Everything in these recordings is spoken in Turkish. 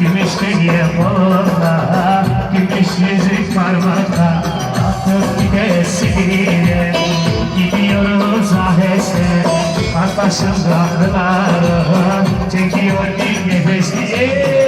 Gümüş hediye kolunda Gümüş yüzük parmakta Atıp gidesine Gidiyoruz aheste. Bak başımda kılarım Çekiyor bir nefesliye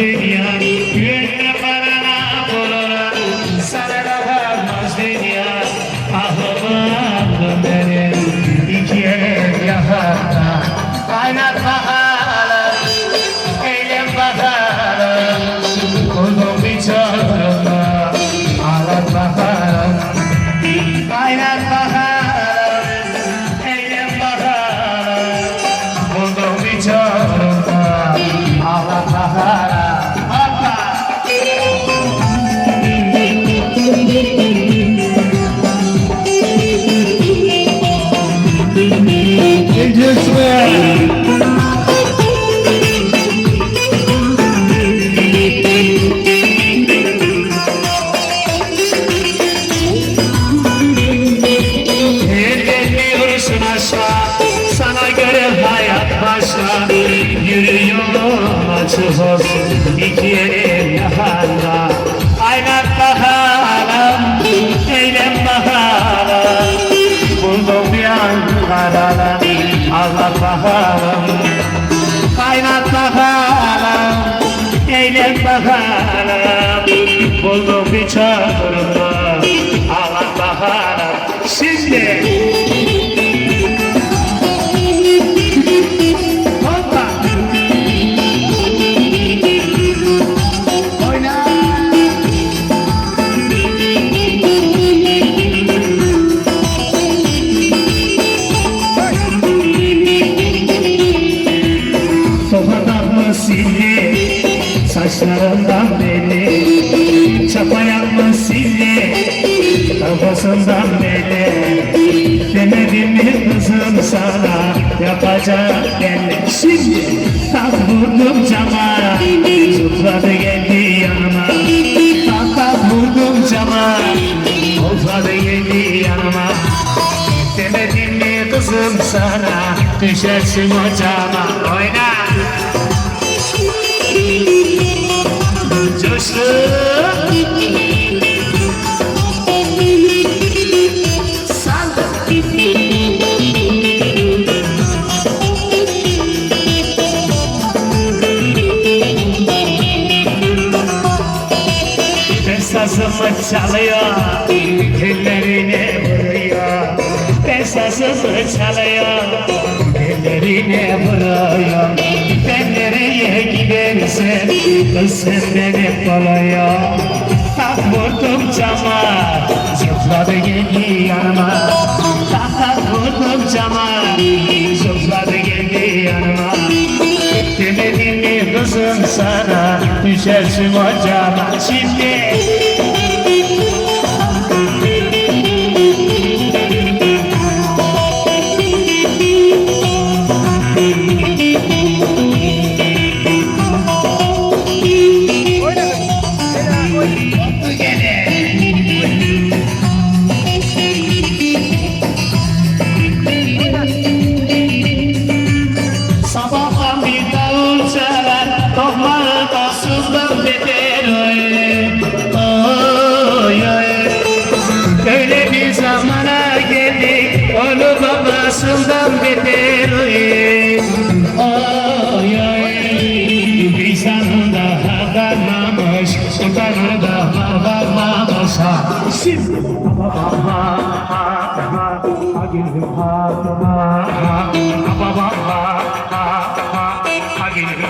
dünya Güvenme parana puluna Sana da varmaz dünya Ahımım benim İki el yakanda Kaynat bakalım Eylem bir çorumda Ağlat bakalım Kaynat bakalım Eylem bir çorumda Aşağı Sana göre hayat başka Yürü yolun açık olsun. İki elim yakanda Aynat bakalım Eylem bakalım Buldum bir Ankara'da Anlat bakalım Kaynat bakalım Eylem bakalım Buldum bir çadırımda Anlat bakalım Şimdi Yapacak belli Şimdi tak vurdum cama. Zıpladı geldi yanıma. Tak tak vurdum cama. Zıpladı geldi yanıma. Demedim mi kızım sana? Düşersin ocağıma Oyna. Coştu Esasımı çalıyor Ellerine vuruyor. Esasımı çalıyor Ellerine vuruyor Ben nereye gidersem Kız sen beni kolluyor. Tak vurdum cama Zıpladı geldi yanıma. Tak vurdum cama Zıpladı geldi yanıma. Demedim mi kızım sana Düşersin ocağıma. Şimdi zamana geldik. Onu babasından beter oy Bir zaman daha kalmamış Sultanı daha kalmamış ha Şimdi Baba ha ha ha Ha ha ha ha ha ha ha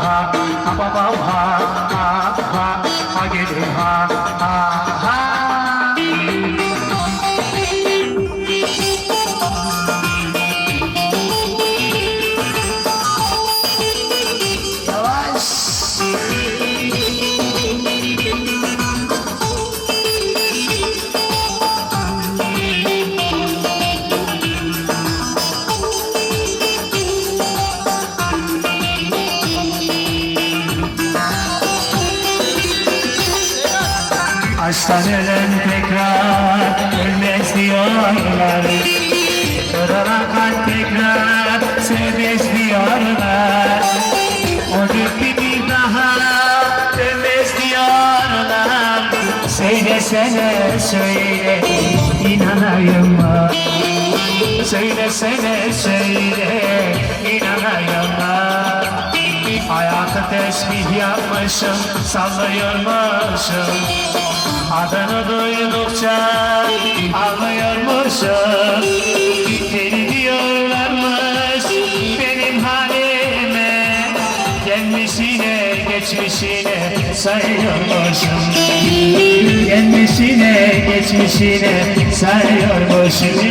Aşktan ölen tekrar ölmez diyorlar Kırılan kalp tekrar sevmez diyorlar O gün bir daha dönmez diyorlar Söylesene söyle inanayım mı? Söylesene söyle inanayım mı? Tesbih yapmışım sallıyormuşum. Adını duydukça ağlıyormuşum Deli diyorlarmış benim halime. Gelmişine geçmişine sayıyormuşum. Gelmişine geçmişine sayıyormuşum